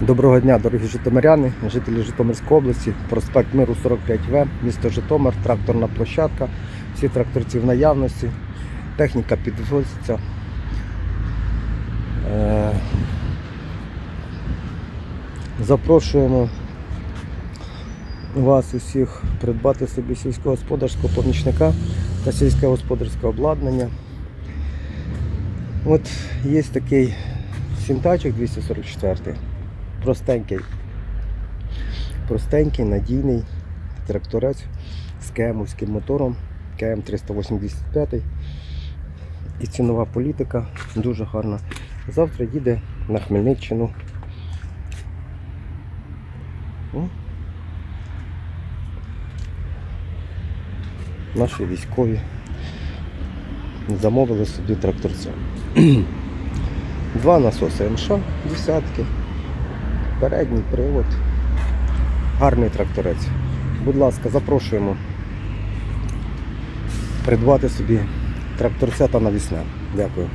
Доброго дня, дорогі житомиряни, жителі Житомирської області, проспект Миру 45В, місто Житомир, тракторна площадка, всі тракторці в наявності, техніка підвозиться. Е, Запрошуємо вас усіх придбати собі сільськогосподарського помічника та сільськогосподарське обладнання. От є такий сінтачок 244 простенький, простенький, надійний тракторець з кемовським мотором КМ 385 і цінова політика дуже гарна. Завтра їде на Хмельниччину. Наші військові замовили собі тракторця. Два насоси МШ, десятки, передній привод. Гарний тракторець. Будь ласка, запрошуємо придбати собі тракторця та навісне. Дякую.